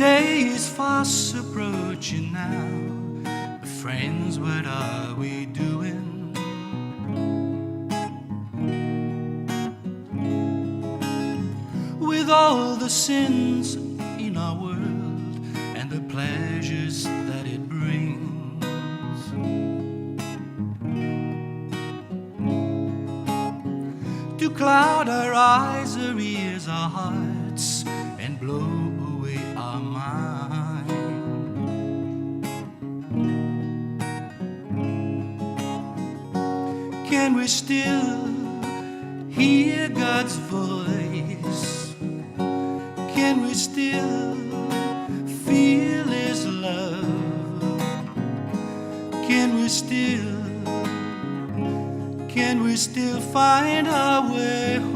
day is fast approaching now. Friends, what are we doing? With all the sins in our world and the pleasures that it brings. To cloud our eyes, our ears, our hearts, Can we still hear God's voice? Can we still feel His love? Can we still, can we still find our way home?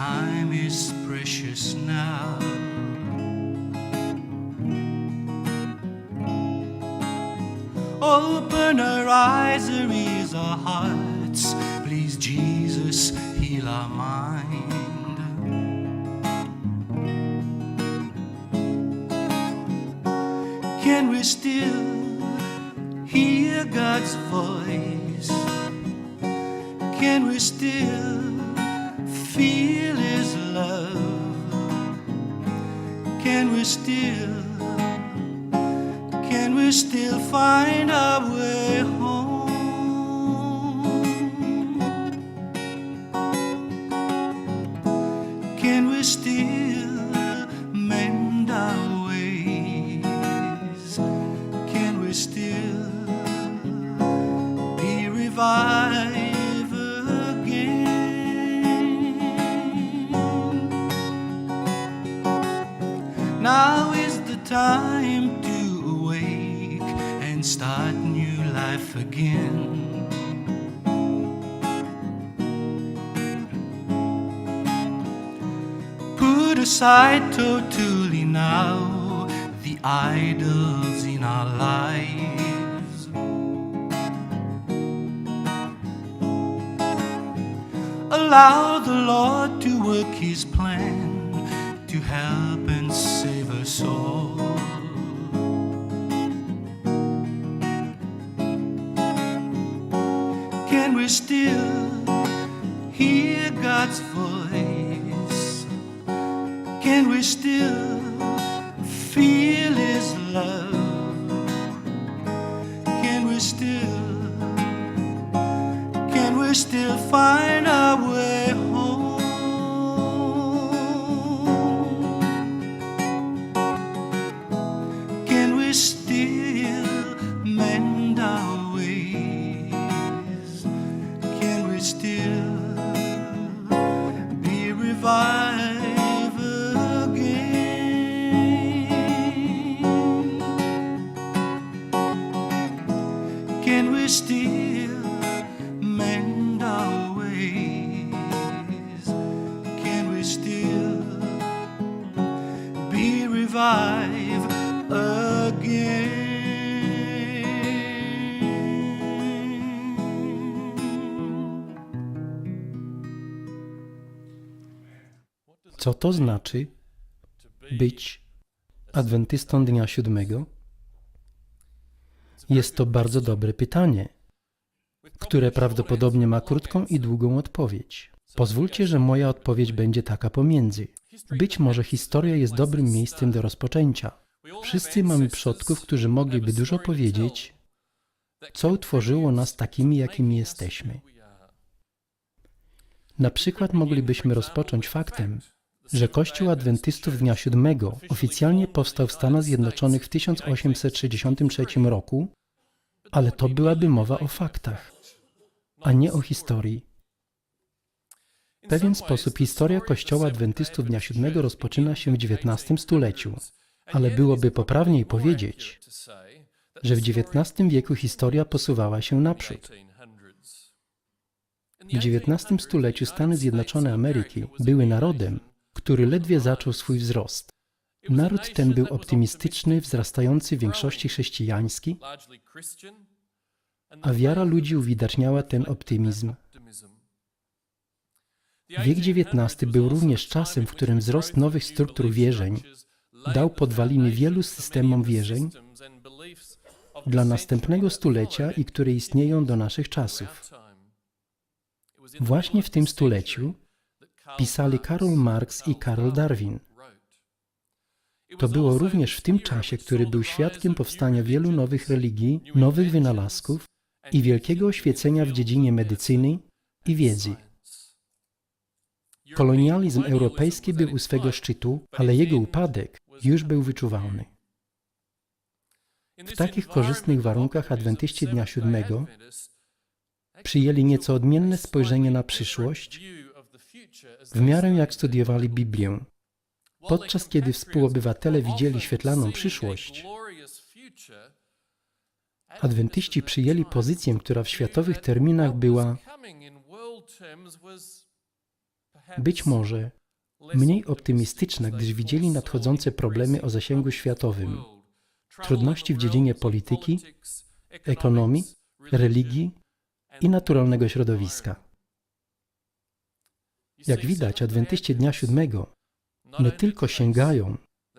Time is precious now. Open our eyes, ears, our hearts. Please, Jesus, heal our mind. Can we still hear God's voice? Can we still Can we still, can we still find our way home? Again. Put aside totally now the idols in our lives. Allow the Lord to work His plan to help and save us all. Can we still hear God's voice? Can we still feel His love? Can we still, can we still find our way Co to znaczy być adwentystą dnia siódmego? Jest to bardzo dobre pytanie, które prawdopodobnie ma krótką i długą odpowiedź. Pozwólcie, że moja odpowiedź będzie taka pomiędzy. Być może historia jest dobrym miejscem do rozpoczęcia. Wszyscy mamy przodków, którzy mogliby dużo powiedzieć, co utworzyło nas takimi, jakimi jesteśmy. Na przykład moglibyśmy rozpocząć faktem, że Kościół Adwentystów Dnia Siódmego oficjalnie powstał w Stanach Zjednoczonych w 1863 roku, ale to byłaby mowa o faktach, a nie o historii. W pewien sposób historia Kościoła Adwentystów Dnia Siódmego rozpoczyna się w XIX stuleciu, ale byłoby poprawniej powiedzieć, że w XIX wieku historia posuwała się naprzód. W XIX stuleciu Stany Zjednoczone Ameryki były narodem, który ledwie zaczął swój wzrost. Naród ten był optymistyczny, wzrastający w większości chrześcijański, a wiara ludzi uwidaczniała ten optymizm. Wiek XIX był również czasem, w którym wzrost nowych struktur wierzeń dał podwaliny wielu systemom wierzeń dla następnego stulecia i które istnieją do naszych czasów. Właśnie w tym stuleciu pisali Karol Marx i Karol Darwin. To było również w tym czasie, który był świadkiem powstania wielu nowych religii, nowych wynalazków i wielkiego oświecenia w dziedzinie medycyny i wiedzy. Kolonializm europejski był u swego szczytu, ale jego upadek już był wyczuwalny. W takich korzystnych warunkach adwentyści Dnia Siódmego przyjęli nieco odmienne spojrzenie na przyszłość, w miarę jak studiowali Biblię. Podczas kiedy współobywatele widzieli świetlaną przyszłość, adwentyści przyjęli pozycję, która w światowych terminach była być może mniej optymistyczna, gdyż widzieli nadchodzące problemy o zasięgu światowym, trudności w dziedzinie polityki, ekonomii, religii i naturalnego środowiska. Jak widać, adwentyści Dnia Siódmego nie tylko sięgają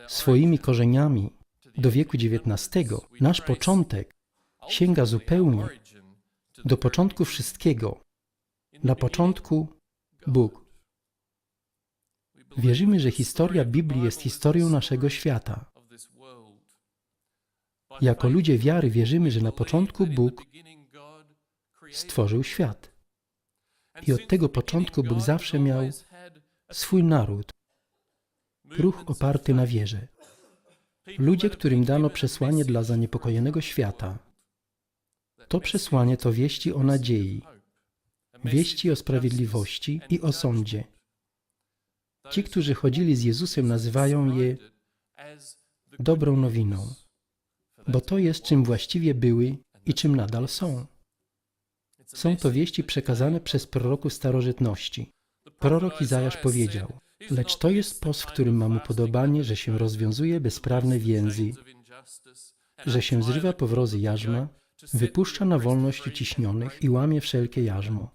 swoimi korzeniami do wieku XIX, nasz początek sięga zupełnie do początku wszystkiego. Na początku Bóg. Wierzymy, że historia Biblii jest historią naszego świata. Jako ludzie wiary wierzymy, że na początku Bóg stworzył świat. I od tego początku Bóg zawsze miał swój naród, ruch oparty na wierze. Ludzie, którym dano przesłanie dla zaniepokojonego świata. To przesłanie to wieści o nadziei, wieści o sprawiedliwości i o sądzie. Ci, którzy chodzili z Jezusem, nazywają je dobrą nowiną, bo to jest czym właściwie były i czym nadal są. Są to wieści przekazane przez proroków starożytności. Prorok Izajasz powiedział, lecz to jest pos, w którym mam upodobanie, że się rozwiązuje bezprawne więzy, że się zrywa powrozy jarzma, wypuszcza na wolność uciśnionych i łamie wszelkie jarzmo.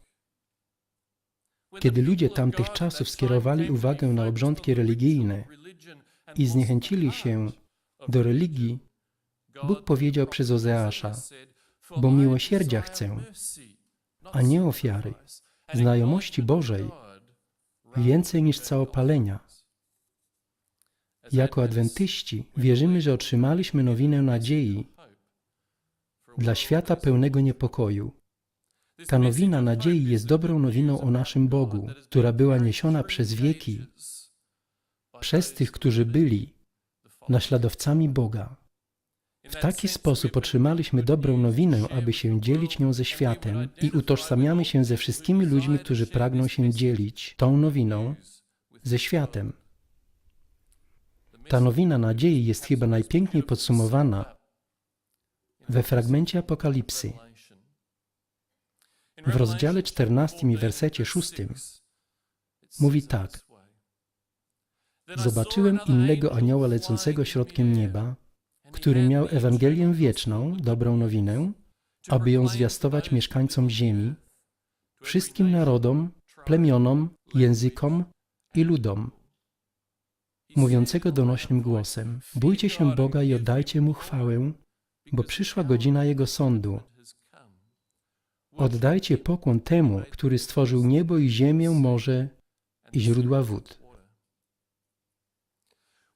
Kiedy ludzie tamtych czasów skierowali uwagę na obrządki religijne i zniechęcili się do religii, Bóg powiedział przez Ozeasza, bo miłosierdzia chcę, a nie ofiary, znajomości Bożej, więcej niż całopalenia. Jako adwentyści wierzymy, że otrzymaliśmy nowinę nadziei dla świata pełnego niepokoju. Ta nowina nadziei jest dobrą nowiną o naszym Bogu, która była niesiona przez wieki przez tych, którzy byli naśladowcami Boga. W taki sposób otrzymaliśmy dobrą nowinę, aby się dzielić nią ze światem i utożsamiamy się ze wszystkimi ludźmi, którzy pragną się dzielić tą nowiną ze światem. Ta nowina nadziei jest chyba najpiękniej podsumowana we fragmencie Apokalipsy. W rozdziale 14 i wersecie 6 mówi tak. Zobaczyłem innego anioła lecącego środkiem nieba, który miał Ewangelię wieczną, dobrą nowinę, aby ją zwiastować mieszkańcom ziemi, wszystkim narodom, plemionom, językom i ludom, mówiącego donośnym głosem: Bójcie się Boga i oddajcie mu chwałę, bo przyszła godzina jego sądu. Oddajcie pokłon temu, który stworzył niebo i ziemię, morze i źródła wód.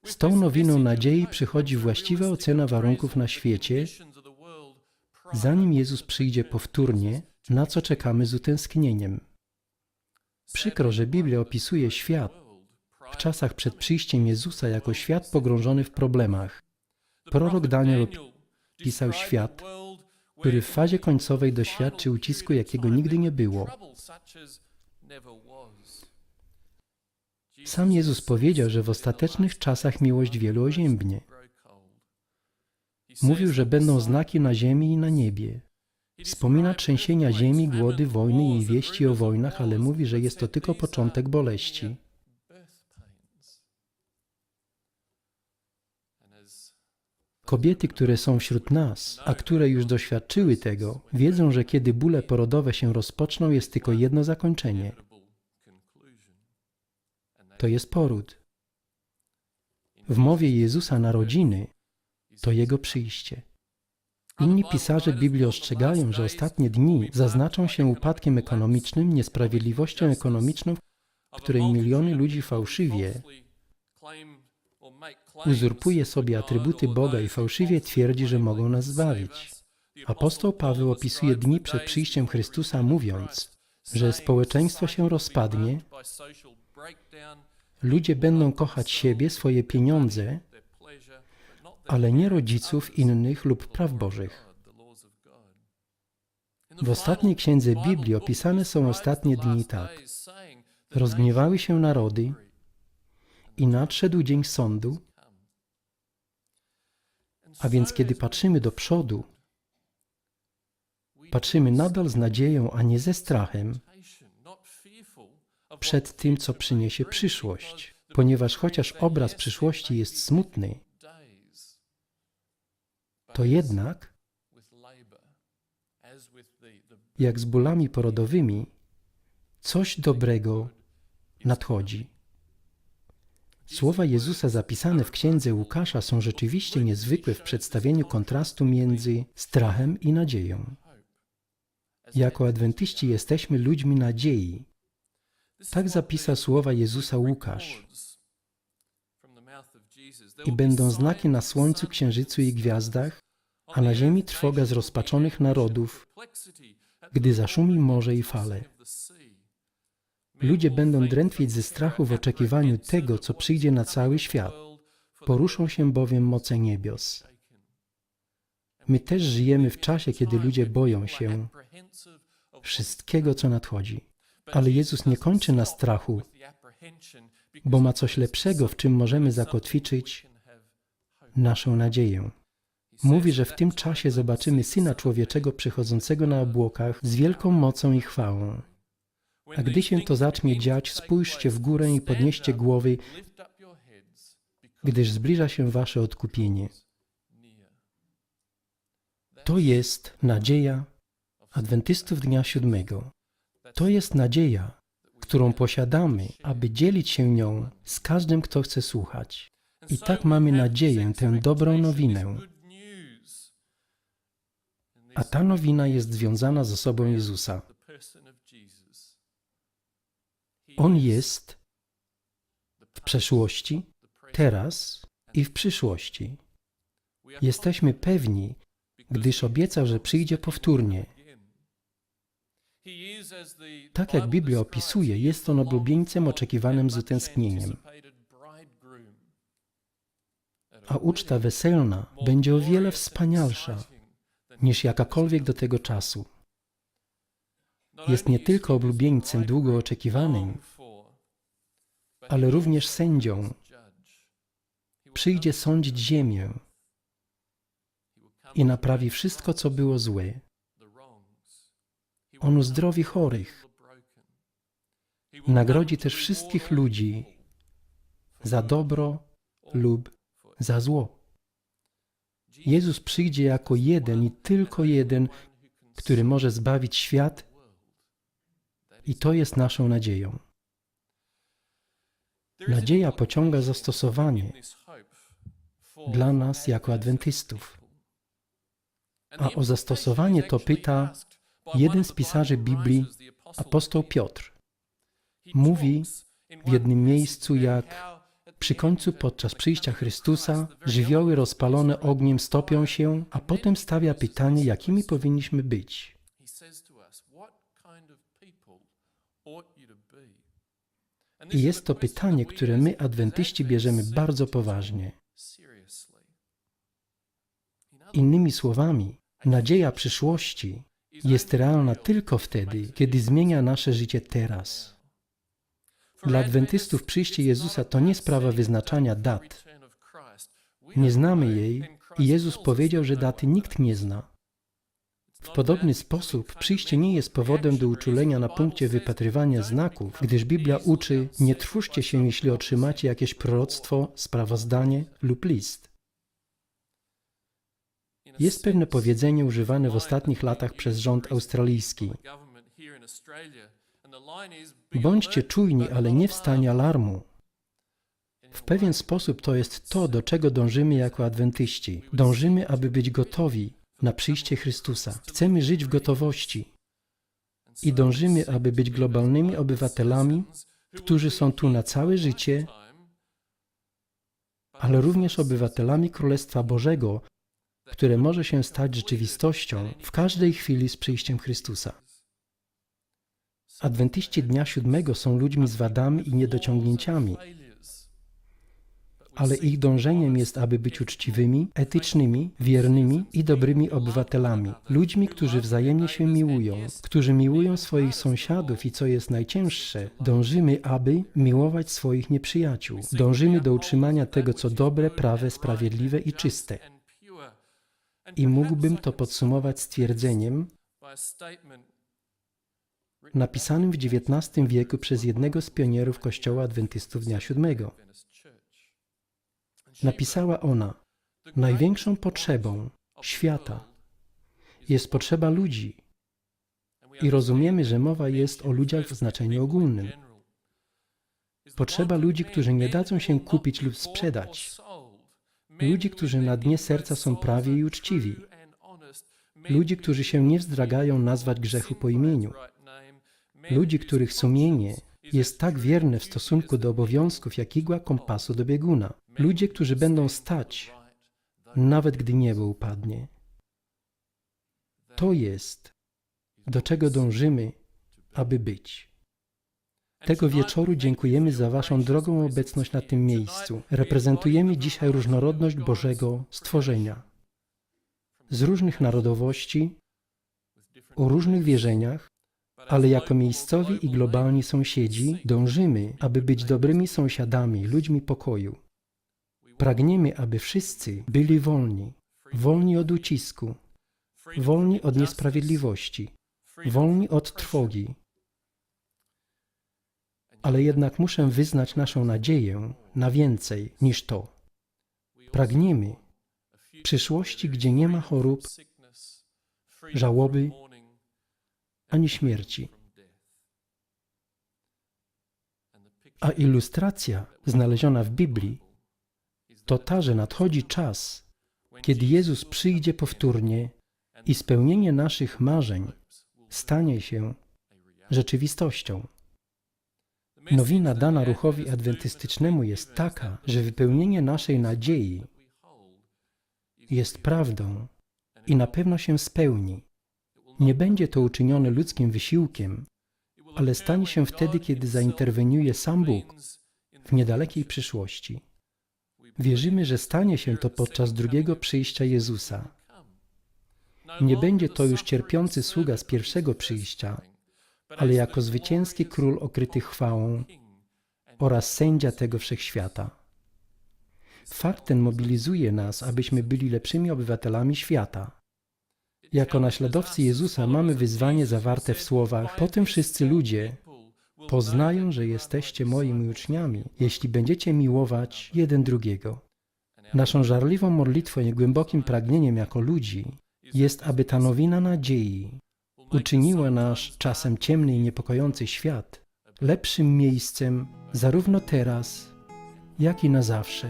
Z tą nowiną nadziei przychodzi właściwa ocena warunków na świecie, zanim Jezus przyjdzie powtórnie, na co czekamy z utęsknieniem. Przykro, że Biblia opisuje świat w czasach przed przyjściem Jezusa jako świat pogrążony w problemach. Prorok Daniel opisał świat który w fazie końcowej doświadczy ucisku, jakiego nigdy nie było. Sam Jezus powiedział, że w ostatecznych czasach miłość wielu oziębnie. Mówił, że będą znaki na ziemi i na niebie. Wspomina trzęsienia ziemi, głody, wojny i wieści o wojnach, ale mówi, że jest to tylko początek boleści. Kobiety, które są wśród nas, a które już doświadczyły tego, wiedzą, że kiedy bóle porodowe się rozpoczną, jest tylko jedno zakończenie. To jest poród. W mowie Jezusa narodziny to Jego przyjście. Inni pisarze Biblii ostrzegają, że ostatnie dni zaznaczą się upadkiem ekonomicznym, niesprawiedliwością ekonomiczną, w której miliony ludzi fałszywie uzurpuje sobie atrybuty Boga i fałszywie twierdzi, że mogą nas zbawić. Apostoł Paweł opisuje dni przed przyjściem Chrystusa, mówiąc, że społeczeństwo się rozpadnie, ludzie będą kochać siebie, swoje pieniądze, ale nie rodziców, innych lub praw Bożych. W ostatniej księdze Biblii opisane są ostatnie dni tak. Rozgniewały się narody i nadszedł dzień sądu, a więc kiedy patrzymy do przodu, patrzymy nadal z nadzieją, a nie ze strachem przed tym, co przyniesie przyszłość, ponieważ chociaż obraz przyszłości jest smutny, to jednak, jak z bólami porodowymi, coś dobrego nadchodzi. Słowa Jezusa zapisane w księdze Łukasza są rzeczywiście niezwykłe w przedstawieniu kontrastu między strachem i nadzieją. Jako adwentyści jesteśmy ludźmi nadziei. Tak zapisał słowa Jezusa Łukasz. I będą znaki na słońcu, księżycu i gwiazdach, a na ziemi trwoga zrozpaczonych narodów, gdy zaszumi morze i fale. Ludzie będą drętwieć ze strachu w oczekiwaniu tego, co przyjdzie na cały świat. Poruszą się bowiem moce niebios. My też żyjemy w czasie, kiedy ludzie boją się wszystkiego, co nadchodzi. Ale Jezus nie kończy na strachu, bo ma coś lepszego, w czym możemy zakotwiczyć naszą nadzieję. Mówi, że w tym czasie zobaczymy Syna Człowieczego przychodzącego na obłokach z wielką mocą i chwałą. A gdy się to zacznie dziać, spójrzcie w górę i podnieście głowy, gdyż zbliża się wasze odkupienie. To jest nadzieja adwentystów dnia siódmego. To jest nadzieja, którą posiadamy, aby dzielić się nią z każdym, kto chce słuchać. I tak mamy nadzieję, tę dobrą nowinę. A ta nowina jest związana z osobą Jezusa. On jest w przeszłości, teraz i w przyszłości. Jesteśmy pewni, gdyż obiecał, że przyjdzie powtórnie. Tak jak Biblia opisuje, jest on oblubieńcem oczekiwanym z utęsknieniem. A uczta weselna będzie o wiele wspanialsza niż jakakolwiek do tego czasu. Jest nie tylko oblubieńcem długo oczekiwanym, ale również sędzią. Przyjdzie sądzić ziemię i naprawi wszystko, co było złe. On uzdrowi chorych. Nagrodzi też wszystkich ludzi za dobro lub za zło. Jezus przyjdzie jako jeden i tylko jeden, który może zbawić świat, i to jest naszą nadzieją. Nadzieja pociąga zastosowanie dla nas jako adwentystów. A o zastosowanie to pyta jeden z pisarzy Biblii, apostoł Piotr. Mówi w jednym miejscu, jak przy końcu podczas przyjścia Chrystusa żywioły rozpalone ogniem stopią się, a potem stawia pytanie, jakimi powinniśmy być. I jest to pytanie, które my, adwentyści, bierzemy bardzo poważnie. Innymi słowami, Nadzieja przyszłości jest realna tylko wtedy, kiedy zmienia nasze życie teraz. Dla adwentystów przyjście Jezusa to nie sprawa wyznaczania dat. Nie znamy jej i Jezus powiedział, że daty nikt nie zna. W podobny sposób przyjście nie jest powodem do uczulenia na punkcie wypatrywania znaków, gdyż Biblia uczy: nie trwóżcie się, jeśli otrzymacie jakieś proroctwo, sprawozdanie lub list. Jest pewne powiedzenie używane w ostatnich latach przez rząd australijski. Bądźcie czujni, ale nie w stanie alarmu. W pewien sposób to jest to, do czego dążymy jako adwentyści. Dążymy, aby być gotowi na przyjście Chrystusa. Chcemy żyć w gotowości i dążymy, aby być globalnymi obywatelami, którzy są tu na całe życie, ale również obywatelami Królestwa Bożego, które może się stać rzeczywistością w każdej chwili z przyjściem Chrystusa. Adwentyści Dnia Siódmego są ludźmi z wadami i niedociągnięciami, ale ich dążeniem jest, aby być uczciwymi, etycznymi, wiernymi i dobrymi obywatelami, ludźmi, którzy wzajemnie się miłują, którzy miłują swoich sąsiadów i co jest najcięższe, dążymy, aby miłować swoich nieprzyjaciół. Dążymy do utrzymania tego, co dobre, prawe, sprawiedliwe i czyste. I mógłbym to podsumować stwierdzeniem napisanym w XIX wieku przez jednego z pionierów Kościoła Adwentystów Dnia Siódmego. Napisała ona: Największą potrzebą świata jest potrzeba ludzi. I rozumiemy, że mowa jest o ludziach w znaczeniu ogólnym. Potrzeba ludzi, którzy nie dadzą się kupić lub sprzedać. Ludzi, którzy na dnie serca są prawi i uczciwi. Ludzi, którzy się nie wzdragają nazwać grzechu po imieniu. Ludzi, których sumienie jest tak wierne w stosunku do obowiązków, jak igła kompasu do bieguna. Ludzie, którzy będą stać, nawet gdy niebo upadnie. To jest, do czego dążymy, aby być. Tego wieczoru dziękujemy za Waszą drogą obecność na tym miejscu. Reprezentujemy dzisiaj różnorodność Bożego stworzenia. Z różnych narodowości, o różnych wierzeniach, ale jako miejscowi i globalni sąsiedzi dążymy, aby być dobrymi sąsiadami, ludźmi pokoju. Pragniemy, aby wszyscy byli wolni, wolni od ucisku, wolni od niesprawiedliwości, wolni od trwogi. Ale jednak muszę wyznać naszą nadzieję na więcej niż to. Pragniemy przyszłości, gdzie nie ma chorób, żałoby ani śmierci. A ilustracja znaleziona w Biblii to ta, że nadchodzi czas, kiedy Jezus przyjdzie powtórnie i spełnienie naszych marzeń stanie się rzeczywistością. Nowina dana ruchowi adwentystycznemu jest taka, że wypełnienie naszej nadziei jest prawdą i na pewno się spełni. Nie będzie to uczynione ludzkim wysiłkiem, ale stanie się wtedy, kiedy zainterweniuje sam Bóg w niedalekiej przyszłości. Wierzymy, że stanie się to podczas drugiego przyjścia Jezusa. Nie będzie to już cierpiący sługa z pierwszego przyjścia, ale jako zwycięski król okryty chwałą oraz sędzia tego wszechświata. Fakt ten mobilizuje nas, abyśmy byli lepszymi obywatelami świata. Jako naśladowcy Jezusa mamy wyzwanie zawarte w słowach: Potem wszyscy ludzie poznają, że jesteście moimi uczniami, jeśli będziecie miłować jeden drugiego. Naszą żarliwą modlitwą i głębokim pragnieniem jako ludzi jest, aby ta nowina nadziei uczyniła nasz czasem ciemny i niepokojący świat lepszym miejscem zarówno teraz, jak i na zawsze.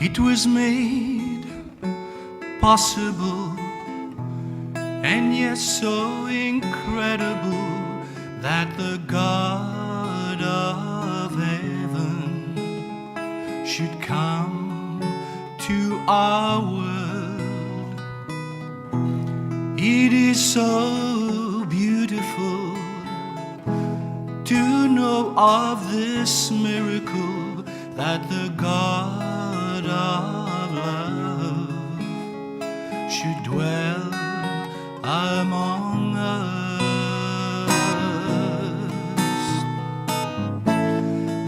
It was made possible and yet so incredible that the God of heaven should come to our world. It is so beautiful to know of this miracle that the God of love should dwell among us.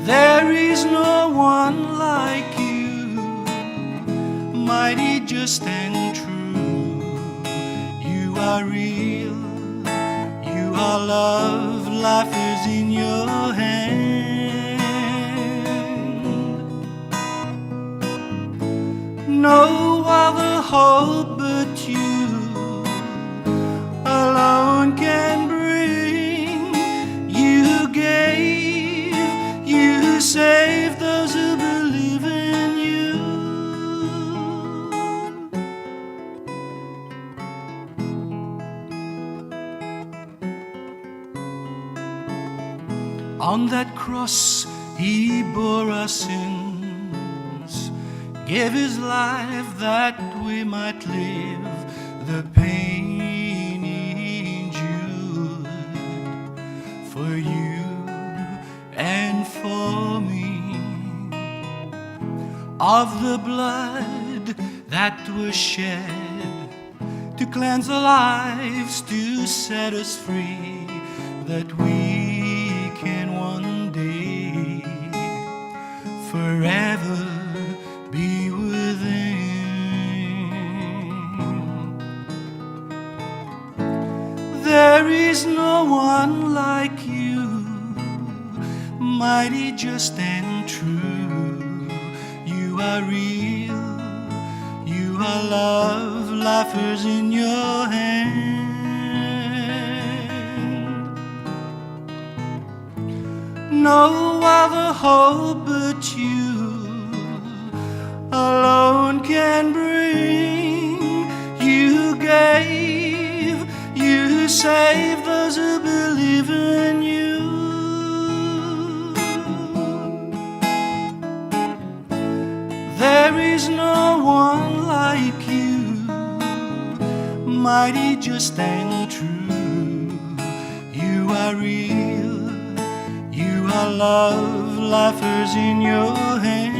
There is no one like you, mighty, just, and true. Are real, you are love, life is in your hand. No other hope but you alone can bring. You gave, you saved On that cross, he bore our sins, gave his life that we might live. The pain he endured for you and for me. Of the blood that was shed to cleanse our lives, to set us free, that we mighty, just, and true. You are real, you are love, life is in your hand. No other hope but you alone can bring. You gave, you saved those who believe in you. No one like you, mighty, just, and true. You are real, you are love, is in your hand.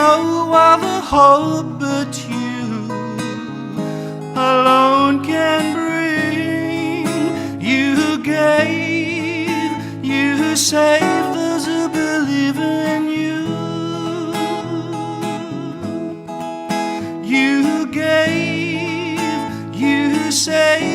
No other hope but you alone can bring. You gave, you saved believer you. You gave, you saved.